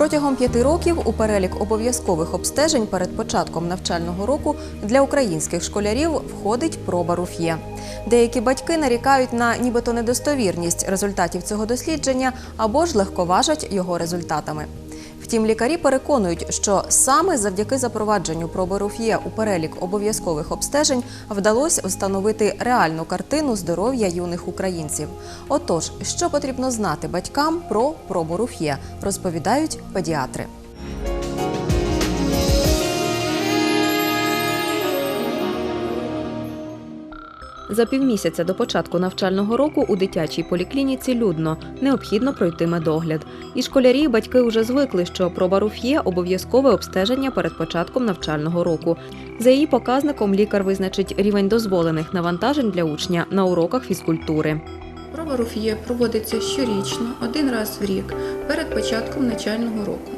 Протягом п'яти років у перелік обов'язкових обстежень перед початком навчального року для українських школярів входить проба руф'є. Деякі батьки нарікають на нібито недостовірність результатів цього дослідження або ж легковажать його результатами. Втім, лікарі переконують, що саме завдяки запровадженню проби руф'є у перелік обов'язкових обстежень вдалося встановити реальну картину здоров'я юних українців. Отож, що потрібно знати батькам про пробу руф'є, розповідають педіатри. За півмісяця до початку навчального року у дитячій поліклініці людно необхідно пройти медогляд. І школярі, і батьки вже звикли, що проба руф'є обов'язкове обстеження перед початком навчального року. За її показником лікар визначить рівень дозволених навантажень для учня на уроках фізкультури. Проба руф'є проводиться щорічно, один раз в рік, перед початком навчального року.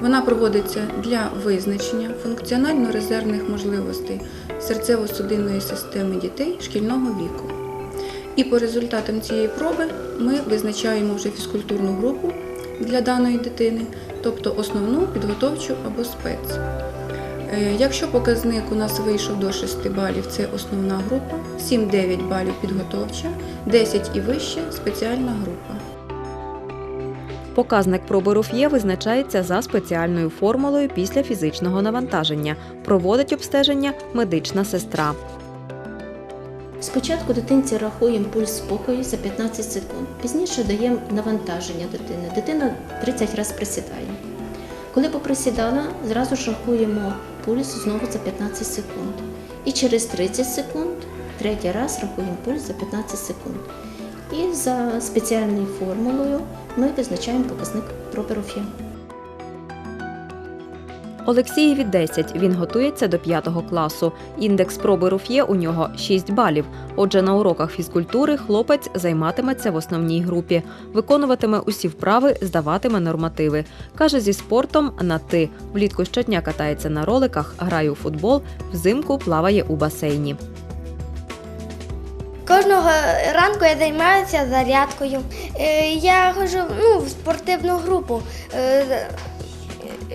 Вона проводиться для визначення функціонально-резервних можливостей серцево-судинної системи дітей шкільного віку. І по результатам цієї проби ми визначаємо вже фізкультурну групу для даної дитини, тобто основну, підготовчу або спец. Е, Якщо показник у нас вийшов до 6 балів, це основна група, 7-9 балів підготовча, 10 і вище спеціальна група. Показник проби руф'є визначається за спеціальною формулою після фізичного навантаження. Проводить обстеження медична сестра. Спочатку дитинці рахуємо пульс спокою за 15 секунд. Пізніше даємо навантаження дитини. Дитина 30 разів присідає. Коли поприсідала, зразу ж рахуємо пульс знову за 15 секунд. І через 30 секунд третій раз рахуємо пульс за 15 секунд. І за спеціальною формулою ми визначаємо показник проперофі. Олексієві 10. Він готується до 5 класу. Індекс проби руф'є у нього 6 балів. Отже, на уроках фізкультури хлопець займатиметься в основній групі, виконуватиме усі вправи, здаватиме нормативи. Каже, зі спортом на ти. Влітку щодня катається на роликах, грає у футбол, взимку плаває у басейні. Кожного ранку я займаюся зарядкою. Е, Я ходжу ну, в спортивну групу. Е,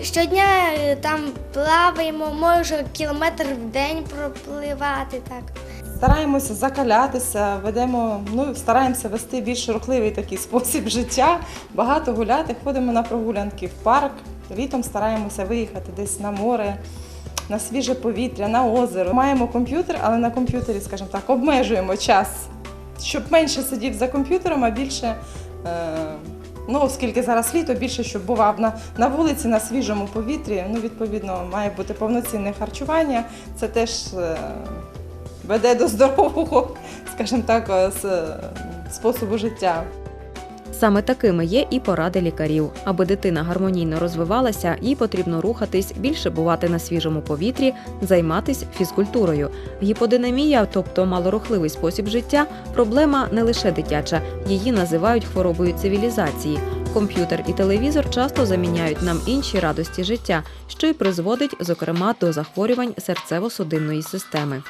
Щодня е, там плаваємо, можу кілометр в день пропливати. Так. Стараємося закалятися, ведемо, ну стараємося вести більш рухливий такий спосіб життя. Багато гуляти, ходимо на прогулянки в парк. Літом стараємося виїхати десь на море, на свіже повітря, на озеро. Маємо комп'ютер, але на комп'ютері, скажімо так, обмежуємо час, щоб менше сидів за комп'ютером, а більше. Е- Ну, оскільки зараз літо, більше щоб бував на, на вулиці, на свіжому повітрі. Ну, відповідно, має бути повноцінне харчування. Це теж е, веде до здорового, скажімо так, е, способу життя. Саме такими є і поради лікарів. Аби дитина гармонійно розвивалася, їй потрібно рухатись, більше бувати на свіжому повітрі, займатися фізкультурою. Гіподинамія, тобто малорухливий спосіб життя, проблема не лише дитяча, її називають хворобою цивілізації. Комп'ютер і телевізор часто заміняють нам інші радості життя, що й призводить, зокрема, до захворювань серцево-судинної системи.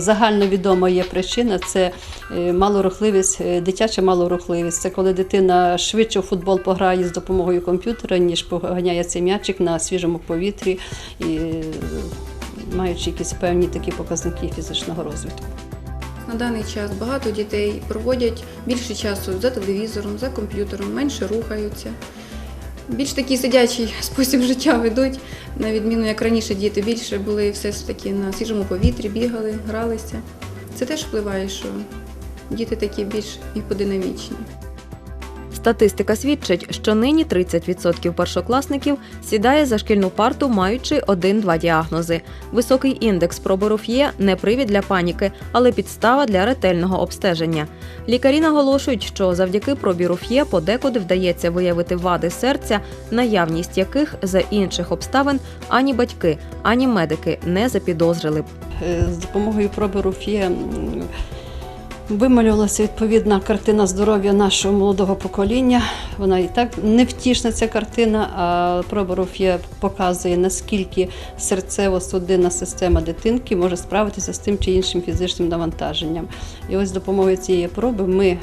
Загальновідома є причина це е, малорухливість, е, дитяча малорухливість. Це коли дитина швидше в футбол пограє з допомогою комп'ютера, ніж поганяє цей м'ячик на свіжому повітрі, і, е, маючи якісь певні такі показники фізичного розвитку. На даний час багато дітей проводять більше часу за телевізором, за комп'ютером, менше рухаються. Більш такий сидячий спосіб життя ведуть, на відміну як раніше діти більше були все ж таки на свіжому повітрі, бігали, гралися. Це теж впливає, що діти такі більш гіподинамічні. Статистика свідчить, що нині 30% першокласників сідає за шкільну парту, маючи один-два діагнози. Високий індекс проби руф'є – не привід для паніки, але підстава для ретельного обстеження. Лікарі наголошують, що завдяки пробі руф'є подекуди вдається виявити вади серця, наявність яких за інших обставин ані батьки, ані медики не запідозрили б. Е, З допомогою проби руф'є м, Вималювалася відповідна картина здоров'я нашого молодого покоління. Вона і так невтішна ця картина, а проба Руф'є показує, наскільки серцево-судинна система дитинки може справитися з тим чи іншим фізичним навантаженням. І ось з допомогою цієї проби ми е,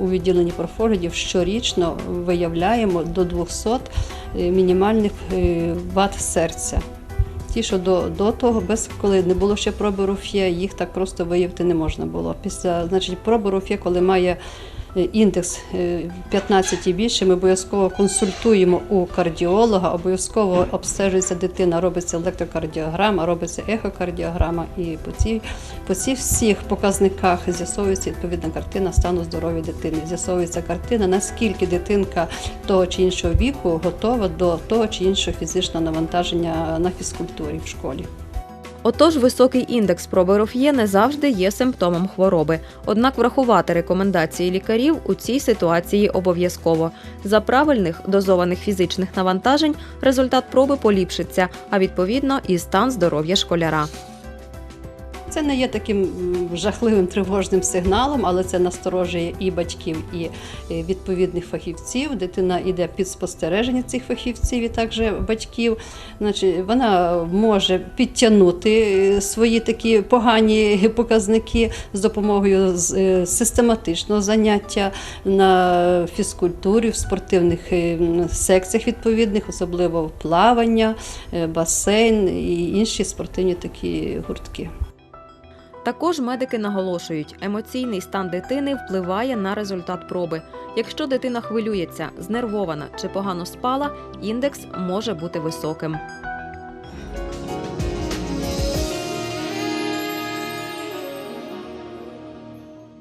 у відділенні профоглядів щорічно виявляємо до 200 е, мінімальних е, вад серця. Ті, що до, до того, без коли не було ще проби руф'є, їх так просто виявити не можна було. Після значить, проби руф'є, коли має індекс е, 15 і більше, ми обов'язково консультуємо у кардіолога, обов'язково обстежується дитина, робиться електрокардіограма, робиться ехокардіограма, і по цій по цих всіх показниках з'ясовується відповідна картина стану здоров'я дитини. З'ясовується картина, наскільки дитинка того чи іншого віку готова до того чи іншого фізичного навантаження на фізкультурі в школі. Отож, високий індекс проби Руф'є не завжди є симптомом хвороби. Однак врахувати рекомендації лікарів у цій ситуації обов'язково. За правильних дозованих фізичних навантажень результат проби поліпшиться, а відповідно і стан здоров'я школяра. Це не є таким жахливим тривожним сигналом, але це насторожує і батьків, і відповідних фахівців. Дитина йде під спостереження цих фахівців і також батьків. Значить, вона може підтягнути е, свої такі погані показники з допомогою е, систематичного заняття на фізкультурі, в спортивних е, секціях відповідних, особливо плавання, басейн і інші спортивні такі гуртки. Також медики наголошують, емоційний стан дитини впливає на результат проби. Якщо дитина хвилюється, знервована чи погано спала, індекс може бути високим.